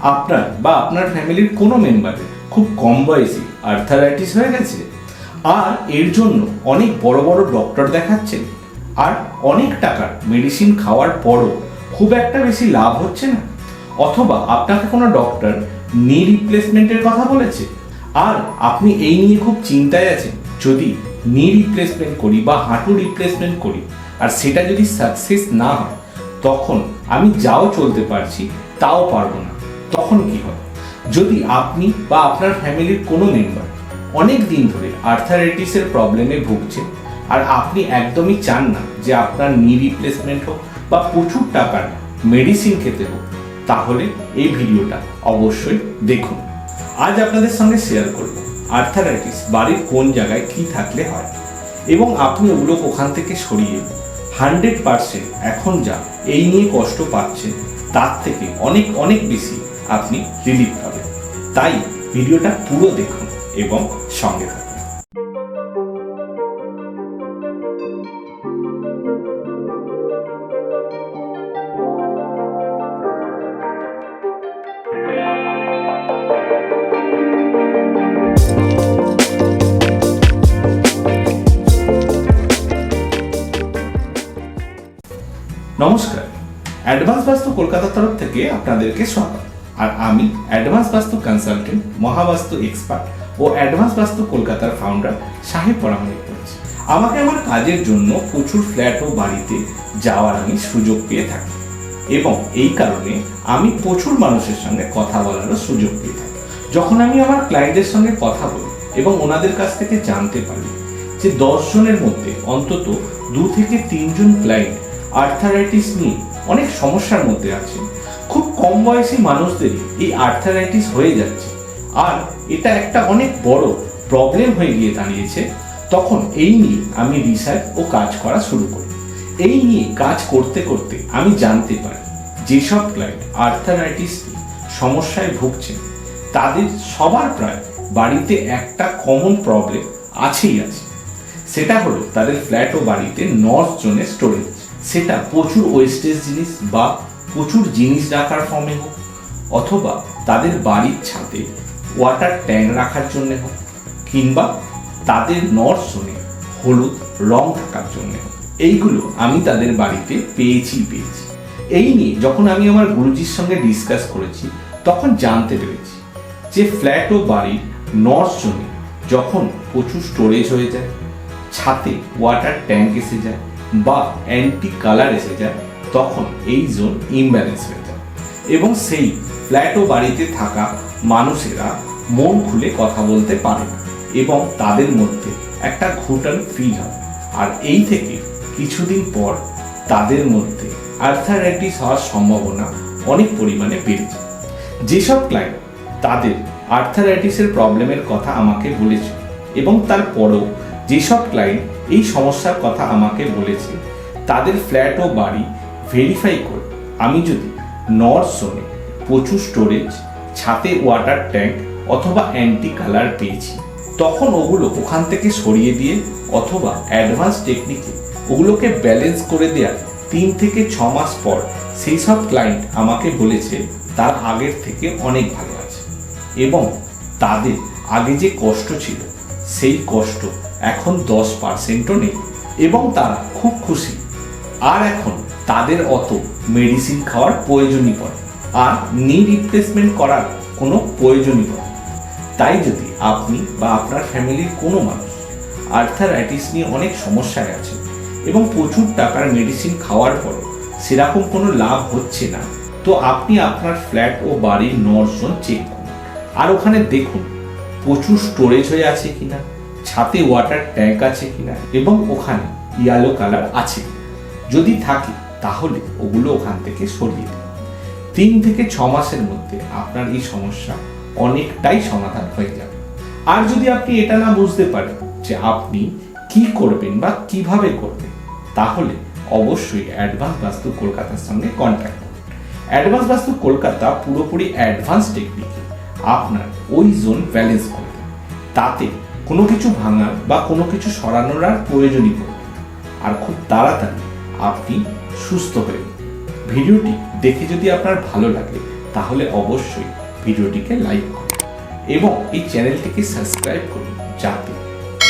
আপনার বা আপনার ফ্যামিলির কোনো মেম্বারের খুব কম বয়সে আর্থারাইটিস হয়ে গেছে। আর এর জন্য অনেক বড় বড় ডক্টর দেখাচ্ছেন। আর অনেক টাকার মেডিসিন খাওয়ার পরও খুব একটা বেশি লাভ হচ্ছে না। অথবা আপনাকে কোনো ডক্টর নি রিপ্লেসমেন্টের কথা বলেছে। আর আপনি এই নিয়ে খুব চিন্তায় আছেন, যদি নি রিপ্লেসমেন্ট করি বা হাঁটু রিপ্লেসমেন্ট করি, আর সেটা যদি সাকসেস না হয়, তখন আমি যাও চলতে পারছি, তাও পারব না। তখন কি হবে? যদি আপনি বা আপনার ফ্যামিলির কোনো মেম্বার অনেক দিন ধরে আর্থারাইটিসের প্রবলেমে ভুগছে আর আপনি একদমই চান না যে আপনার নি রিপ্লেসমেন্ট হোক বা প্রচুর টাকার মেডিসিন খেতে হোক, তাহলে এই ভিডিওটা অবশ্যই দেখুন। আজ আপনাদের সঙ্গে শেয়ার করব আর্থারাইটিস বাড়ির কোন জায়গায় কি থাকলে হয় এবং আপনি ওগুলো ওখান থেকে সরিয়ে হান্ড্রেড পারসেন্ট এখন যা এই নিয়ে কষ্ট পাচ্ছেন, তার থেকে অনেক অনেক বেশি আপনি রিলিফ পাবেন। তাই ভিডিওটা পুরো দেখুন এবং সঙ্গে থাকুন। নমস্কার। অ্যাডভান্স বাস্তু কলকাতার তরফ থেকে আপনাদেরকে স্বাগত। আর আমি advance vastu consultant MahaVastu expert ও অ্যাডভান্স বাস্তু কলকাতার ফাউন্ডার সাহেব পরামর্শ করেছি। আমাকে আমার কাজের জন্য প্রচুর ফ্ল্যাট ও বাড়িতে যাওয়ার আমি সুযোগ পেয়ে থাকি এবং এই কারণে আমি প্রচুর মানুষের সঙ্গে কথা বলারও সুযোগ পেয়ে থাকি। যখন আমি আমার ক্লায়েন্টদের সঙ্গে কথা বলি এবং ওনাদের কাছ থেকে জানতে পারি যে দশ জনের মধ্যে অন্তত দু থেকে তিনজন ক্লায়েন্ট আর্থারাইটিস নিয়ে অনেক সমস্যার মধ্যে আছেন খুব কম বয়সী মানুষদেরই এই আর্থারাইটিস হয়ে যাচ্ছে। আর এটা একটা অনেক বড় প্রবলেম হয়ে গিয়ে দাঁড়িয়েছে। তখন এই নিয়ে আমি রিসার্চ ও কাজ করা শুরু করি। এই নিয়ে কাজ করতে করতে আমি জানতে পারি, যেসব ক্লায়েন্ট আর্থারাইটিস সমস্যায় ভুগছেন তাদের সবার প্রায় বাড়িতে একটা কমন প্রবলেম আছেই আছে। সেটা হলো তাদের ফ্ল্যাট ও বাড়িতে নর্থ জোনের স্টোরেজ সেটা প্রচুর ওয়েস্টেজ জিনিস বা প্রচুর জিনিস রাখার ফর্মে হোক, অথবা তাদের বাড়ির ছাদে ওয়াটার ট্যাঙ্ক রাখার জন্য হোক, কিংবা তাদের নর্থ জোনে হলুদ রং থাকার জন্য এইগুলো আমি তাদের বাড়িতে পেয়েছি পেয়েছি। এই নিয়ে যখন আমি আমার গুরুজির সঙ্গে ডিসকাস করেছি, তখন জানতে পেরেছি যে ফ্ল্যাট ও বাড়ির নর্থ জোনে যখন প্রচুর স্টোরেজ হয়ে যায় ছাতে ওয়াটার ট্যাঙ্ক এসে যায়, বা অ্যান্টি কালার এসে যায় তখন এই জোন ইমব্যালেন্স যায় এবং সেই ফ্ল্যাট ও বাড়িতে থাকা মানুষেরা মন খুলে কথা বলতে পারে না এবং তাদের মধ্যে একটা ঘুটান ফিল হয়। আর এই থেকে কিছুদিন পর তাদের মধ্যে আর্থারাইটিস হওয়ার সম্ভাবনা অনেক পরিমাণে বেড়ে যায়। যেসব ক্লায়েন্ট তাদের আর্থারাইটিসের প্রবলেমের কথা আমাকে বলেছে এবং তারপরও যেসব ক্লায়েন্ট এই সমস্যার কথা আমাকে বলেছে, তাদের ফ্ল্যাট ও বাড়ি ভেরিফাই করে আমি যদি নর্থ জোনে প্রচুর স্টোরেজ ছাতে ওয়াটার ট্যাঙ্ক অথবা অ্যান্টি কালার পেয়েছি, তখন ওগুলো ওখান থেকে সরিয়ে দিয়ে অথবা অ্যাডভান্স টেকনিকে ওগুলোকে ব্যালেন্স করে দেওয়ার তিন থেকে ছ মাস পর সেই সব ক্লায়েন্ট আমাকে বলেছে, তার আগের থেকে অনেক ভালো আছে। এবং তাদের আগে যে কষ্ট ছিল, সেই কষ্ট এখন দশ পার্সেন্টও নেই। এবং তারা খুব খুশি। আর এখন তাদের অত মেডিসিন খাওয়ার প্রয়োজনই পড়ে। আর নি রিপ্লেসমেন্ট করার কোনো প্রয়োজনই পড়ে তাই যদি আপনি বা আপনার ফ্যামিলির কোনো মানুষ আর্থারাইটিস নিয়ে অনেক সমস্যায় আছেন এবং প্রচুর টাকার মেডিসিন খাওয়ার পরও সেরকম কোনো লাভ হচ্ছে না, তো আপনি আপনার ফ্ল্যাট ও বাড়ির নর্জন চেক করুন। আর ওখানে দেখুন, প্রচুর স্টোরেজ হয়ে আছে কিনা, ছাতে ওয়াটার ট্যাঙ্ক আছে কিনা, এবং ওখানে ইয়ালো কালার আছে যদি থাকে তাহলে ওগুলো ওখান থেকে সরিয়ে দিন। তিন থেকে ছ মাসের মধ্যে আপনার এই সমস্যা অনেকটাই সমাধান হয়ে যাবে। আর যদি আপনি এটা না বুঝতে পারেন যে আপনি কি করবেন বা কীভাবে করবেন, তাহলে অবশ্যই অ্যাডভান্স বাস্তু কলকাতার সঙ্গে কন্ট্যাক্ট করুন। অ্যাডভান্স বাস্তু কলকাতা পুরোপুরি অ্যাডভান্স টেকনিকে আপনার ওই জোন ব্যালেন্স করবে তাতে কোনো কিছু ভাঙার বা কোনো কিছু সরানোর আর প্রয়োজনই পড়বে আর খুব তাড়াতাড়ি আপনি সুস্থ হয়ে ভিডিওটি দেখে যদি আপনার ভালো লাগে, তাহলে অবশ্যই ভিডিওটিকে লাইক করুন এবং এই চ্যানেলটিকে সাবস্ক্রাইব করুন যাতে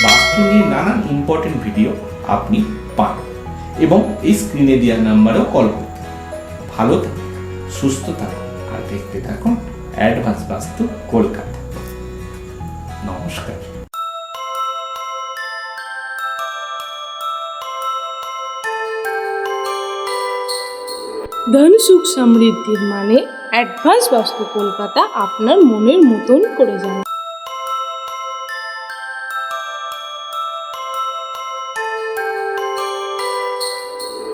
বাস্তু নিয়ে নানান ইম্পর্টেন্ট ভিডিও আপনি পান এবং এই স্ক্রিনে দেওয়া নাম্বারেও কল করুন ভালো থাকুন, সুস্থ থাকুন আর দেখতে থাকুন অ্যাডভান্স বাস্তু কলকাতা। নমস্কার। ধন সুখ সমৃদ্ধির মানে অ্যাডভান্স বাস্তু কলকাতা আপনার মনের মতন করে যান